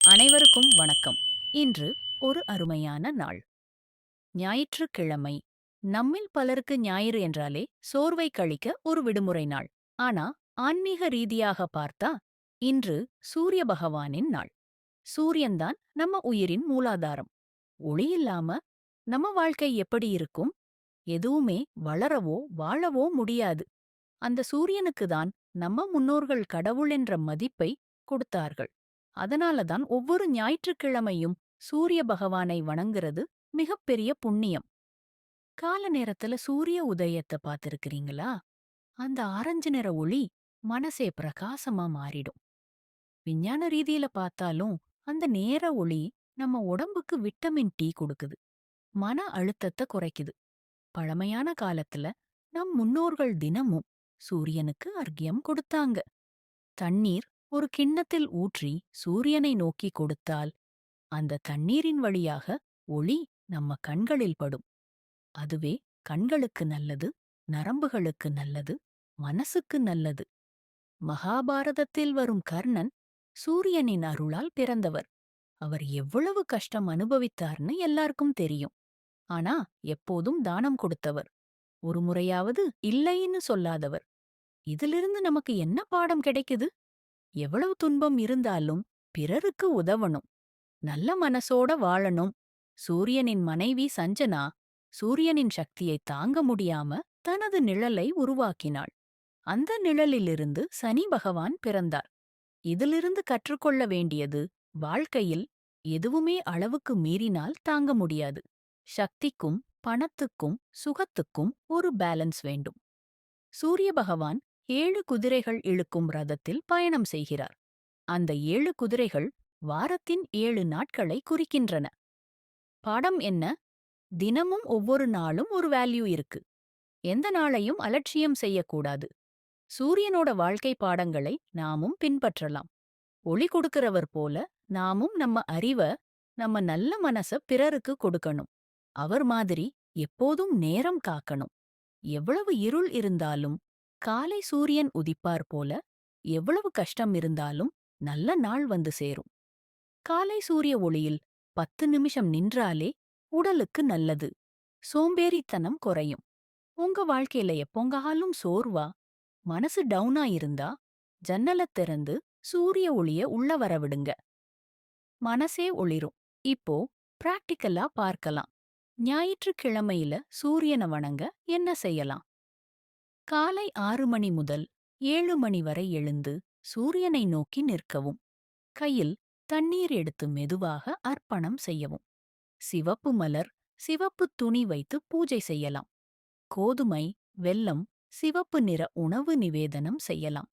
அனைவருக்கும் வணக்கம். இன்று ஒரு அருமையான நாள். ஞாயிற்றுக்கிழமை. நம்மில் பலருக்கு ஞாயிறு என்றாலே சோர்வை கழிக்க ஒரு விடுமுறை நாள். ஆனா ஆன்மீக ரீதியாக பார்த்தா இன்று சூரிய பகவானின் நாள். சூரியன்தான் நம்ம உயிரின் மூலாதாரம். ஒளி இல்லாம நம்ம வாழ்க்கை எப்படி இருக்கும்? எதுவுமே வளரவோ வாழவோ முடியாது. அந்த சூரியனுக்குதான் நம்ம முன்னோர்கள் கடவுள் என்ற மதிப்பை கொடுத்தார்கள். அதனால தான் ஒவ்வொரு ஞாயிற்றுக்கிழமையும் சூரிய பகவானை வணங்குறது மிகப்பெரிய புண்ணியம். கால நேரத்துல சூரிய உதயத்தை பார்த்திருக்கிறீங்களா? அந்த ஆரஞ்சு நிற ஒளி மனசே பிரகாசமா மாறிடும். விஞ்ஞான ரீதியில பார்த்தாலும் அந்த நேர ஒளி நம்ம உடம்புக்கு விட்டமின் டி கொடுக்குது. மன அழுத்தத்தை குறைக்குது. பழமையான காலத்துல நம் முன்னோர்கள் தினமும் சூரியனுக்கு அர்க்கியம் கொடுத்தாங்க. தண்ணீர் ஒரு கிண்ணத்தில் ஊற்றி சூரியனை நோக்கி கொடுத்தால் அந்த தண்ணீரின் வழியாக ஒளி நம்ம கண்களில் படும். அதுவே கண்களுக்கு நல்லது நரம்புகளுக்கு நல்லது மனசுக்கு நல்லது. மகாபாரதத்தில் வரும் கர்ணன் சூரியனின் அருளால் பிறந்தவர். அவர் எவ்வளவு கஷ்டம் அனுபவித்தார்னு எல்லாருக்கும் தெரியும். ஆனா எப்போதும் தானம் கொடுத்தவர். ஒரு முறையாவது இல்லைன்னு சொல்லாதவர். இதிலிருந்து நமக்கு என்ன பாடம் கிடைக்குது? எவ்வளவு துன்பம் இருந்தாலும் பிறருக்கு உதவணும். நல்ல மனசோட வாழணும். சூரியனின் மனைவி சஞ்சனா சூரியனின் சக்தியை தாங்க முடியாம தனது நிழலை உருவாக்கினாள். அந்த நிழலிலிருந்து சனி பகவான் பிறந்தார். இதிலிருந்து கற்றுக்கொள்ள வேண்டியது வாழ்க்கையில் எதுவுமே அளவுக்கு மீறினால் தாங்க முடியாது. சக்திக்கும் பணத்துக்கும் சுகத்துக்கும் ஒரு பேலன்ஸ் வேண்டும். சூரிய பகவான் ஏழு குதிரைகள் இழுக்கும் ரதத்தில் பயணம் செய்கிறார். அந்த ஏழு குதிரைகள் வாரத்தின் ஏழு நாட்களை குறிக்கின்றன. பாடம் என்ன? தினமும் ஒவ்வொரு நாளும் ஒரு வேல்யூ இருக்கு. எந்த நாளையும் அலட்சியம் செய்யக்கூடாது. சூரியனோட வாழ்க்கை பாடங்களை நாமும் பின்பற்றலாம். ஒளி கொடுக்கிறவர் போல நாமும் நம்ம அறிவ நம்ம நல்ல மனச பிறருக்கு கொடுக்கணும். அவர் மாதிரி எப்போதும் நேரம் காக்கணும். எவ்வளவு இருள் இருந்தாலும் காலை சூரியன் உதிப்பார் போல எவ்வளவு கஷ்டம் இருந்தாலும் நல்ல நாள் வந்து சேரும். காலை சூரிய ஒளியில் பத்து நிமிஷம் நின்றாலே உடலுக்கு நல்லது. சோம்பேறித்தனம் குறையும். உங்க வாழ்க்கையில எப்போங்காலும் சோர்வா? மனசு டவுனா இருந்தா ஜன்னலத் திறந்து சூரிய ஒளிய உள்ள வரவிடுங்க மனசே ஒளிரும். இப்போ பிராக்டிக்கலா பார்க்கலாம். ஞாயிற்றுக்கிழமையில சூரியனை வணங்க என்ன செய்யலாம்? காலை ஆறு மணி முதல் ஏழு மணி வரை எழுந்து சூரியனை நோக்கி நிற்கவும். கையில் தண்ணீர் எடுத்து மெதுவாக அர்ப்பணம் செய்யவும். சிவப்பு மலர் சிவப்பு துணி வைத்து பூஜை செய்யலாம். கோதுமை வெல்லம் சிவப்பு நிற உணவு நிவேதனம் செய்யலாம்.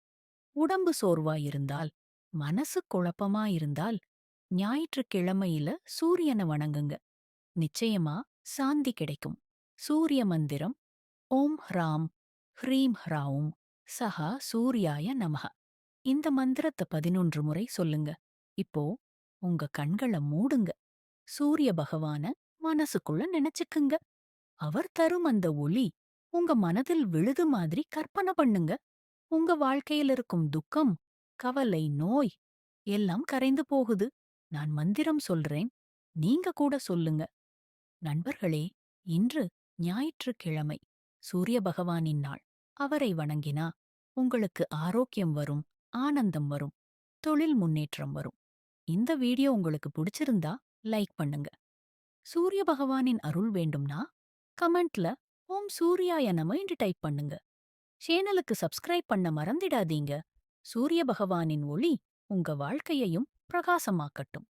உடம்பு சோர்வாயிருந்தால் மனசு குழப்பமாயிருந்தால் ஞாயிற்றுக்கிழமையில சூரியனை வணங்குங்க. நிச்சயமா சாந்தி கிடைக்கும். சூரிய மந்திரம் ஓம் ஹ்ராம் ஹ்ரீம் ஹ்ராவும் சஹா சூர்யாய நமக இந்த மந்திரத்தை பதினொன்று முறை சொல்லுங்க. இப்போ உங்க கண்கள மூடுங்க. சூரிய பகவான மனசுக்குள்ள நினைச்சுக்குங்க. அவர் தரும் அந்த ஒளி உங்க மனதில் விழுது மாதிரி கற்பனை பண்ணுங்க. உங்க வாழ்க்கையில் இருக்கும் துக்கம் கவலை நோய் எல்லாம் கரைந்து போகுது. நான் மந்திரம் சொல்றேன். நீங்க கூட சொல்லுங்க. நண்பர்களே இன்று ஞாயிற்றுக்கிழமை. சூரிய பகவானின் நாள். அவரை வணங்கினா உங்களுக்கு ஆரோக்கியம் வரும் ஆனந்தம் வரும் தொழில் முன்னேற்றம் வரும். இந்த வீடியோ உங்களுக்கு பிடிச்சிருந்தா லைக் பண்ணுங்க. சூரிய பகவானின் அருள் வேண்டும்னா கமெண்ட்ல ஓம் சூர்யாய நம என்று டைப் பண்ணுங்க. சேனலுக்கு சப்ஸ்கிரைப் பண்ண மறந்திடாதீங்க. சூரிய பகவானின் ஒளி உங்க வாழ்க்கையையும் பிரகாசமாக்கட்டும்.